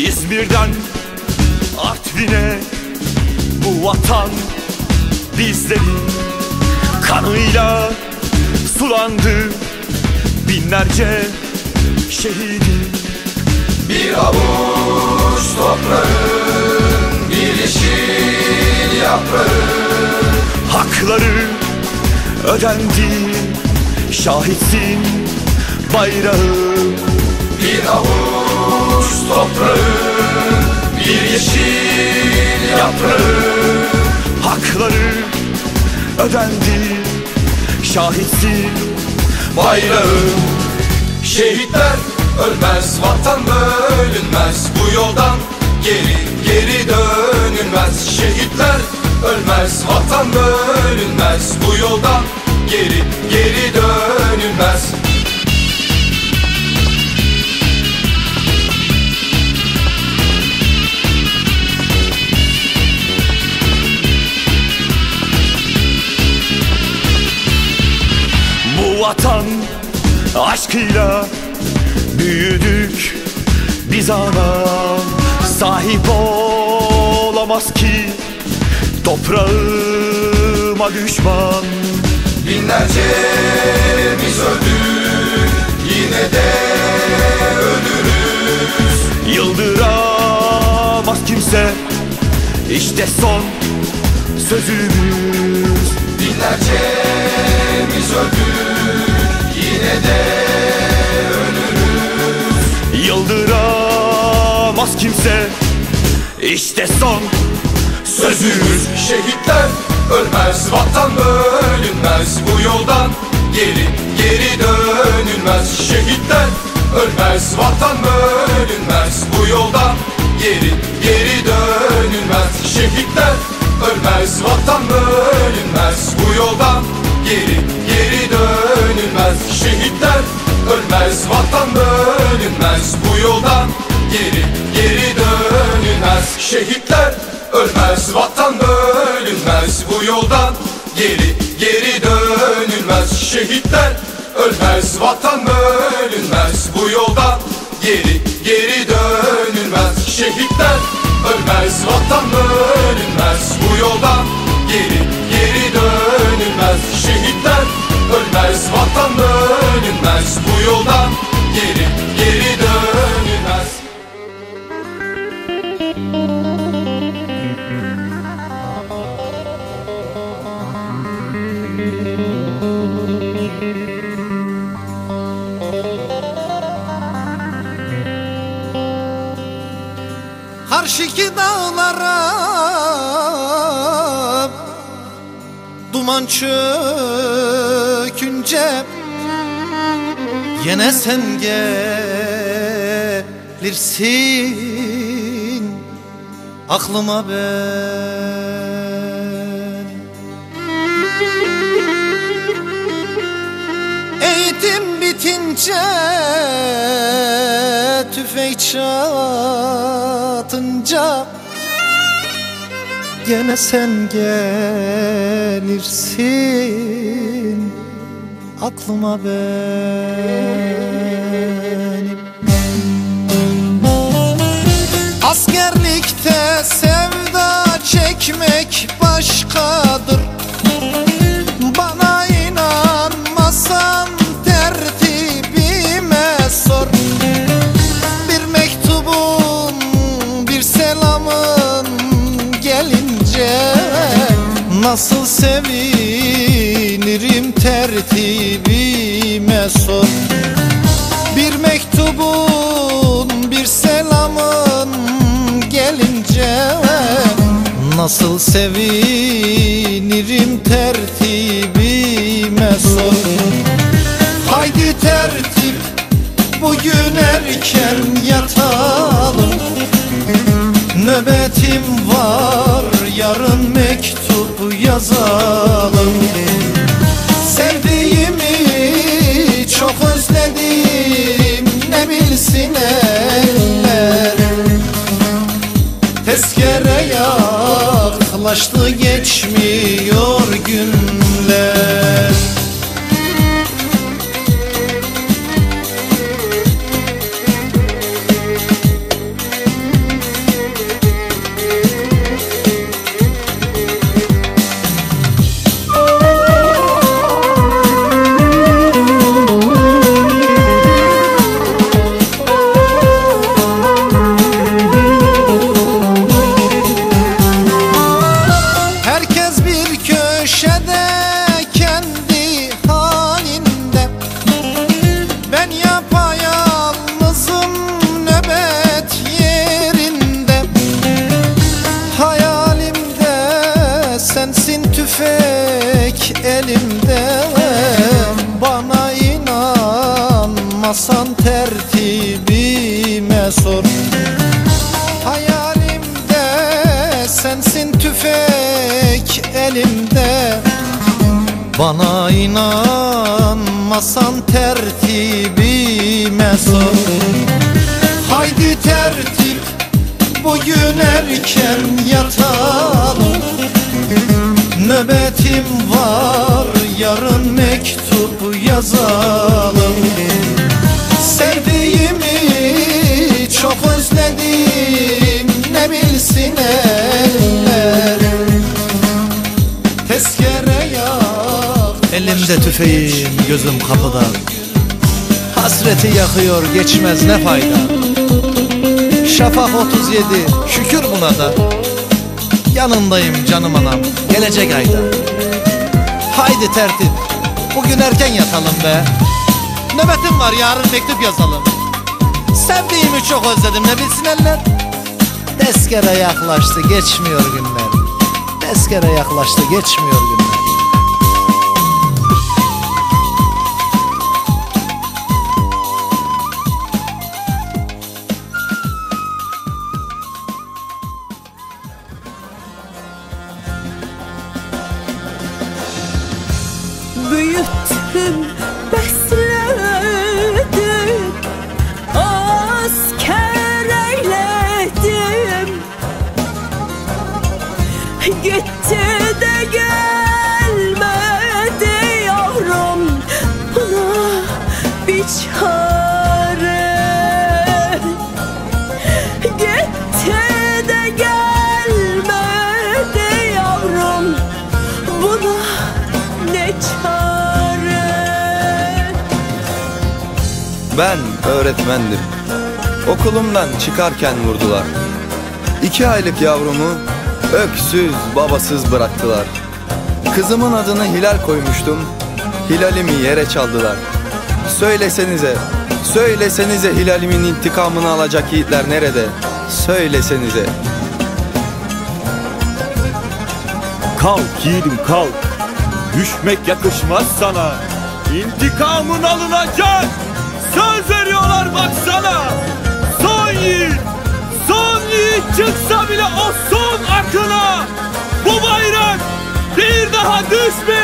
Siirt'ten Artvin'e bu vatan bizlerin kanıyla sulandı. Binlerce şehidin Bir avuç toprağın bir yeşil yaprağı. Hakları ödendi. Şahitsin bayrağı. Bir avuç toprağın bir yeşil yaprağı. Hakları ödendi şahitsin bayrağı. Şehitler ölmez, vatan bölünmez. Bu yoldan geri geri dönülmez. Şehitler ölmez, vatan bölünmez. Bu yoldan geri geri dönülmez vatan aşkıyla büyüdük biz ana. Sahip olamaz ki toprağıma düşman. Binlerce biz öldük yine de ölürüz. Yıldıramaz kimse işte son sözümüz. Binlerce işte son. Sözümüz şehitler ölmez Vatan bölünmez bu yoldan. Geri geri dönülmez Şehitler ölmez Vatan bölünmez bu yoldan. Geri geri dönülmez Şehitler ölmez Vatan bölünmez bu yoldan. Geri geri dönülmez Şehitler ölmez Vatan bölünmez Şehitler ölmez Vatan bölünmez bu yoldan. Geri geri dönülmez. Şehitler ölmez Vatan bölünmez bu yoldan. Geri geri dönülmez. Şehitler ölmez Vatan bölünmez bu yoldan. Geri geri dönülmez. Şehitler ölmez Vatan bölünmez bu yoldan. Geri Karşıki dağlara Duman çökünce Yine sen gelirsin Aklıma ben. Eğitim bitince tüfek çatınca Gene sen gelirsin aklıma benim. Askerlikte sevda çekmek başkadır Nasıl sevinirim tertibime sor. Bir mektubun bir selamın gelince Nasıl sevinirim tertibime sor. Haydi tertip bugün erken yatalım. Nöbetim var yarın yazalım Sevdiğimi çok özledim ne bilsin eller Tezkere yaklaştı geçmiyor sor Hayalimde sensin tüfek elimde. Bana inanmasan tertibime sor. Haydi tertip bugün erken yatalım. Nöbetim var yarın mektup yazalım. Sevdiğimi özledim ne bilsin eller. Tezkere yak Elimde tüfeğim gözüm kapıda. Hasreti yakıyor geçmez ne fayda? Şafak 37 şükür buna da. Yanındayım canım anam gelecek ayda. Haydi tertip bugün erken yatalım be. Nöbetim var yarın mektup yazalım Sevdiğimi çok özledim ne bilsin eller? Tezkere yaklaştı geçmiyor günler. Tezkere yaklaştı geçmiyor günler. Büyüttüm, Ben öğretmendim. Okulumdan çıkarken vurdular. İki aylık yavrumu öksüz babasız bıraktılar. Kızımın adını Hilal koymuştum. Hilalimi yere çaldılar. Söylesenize, söylesenize Hilalimin intikamını alacak yiğitler nerede? Söylesenize. Kalk yiğidim kalk Düşmek yakışmaz sana İntikamın alınacak Söz veriyorlar baksana. Son yiğit Son yiğit çıksa bile o son akına Bu bayrak bir daha düşmeyecek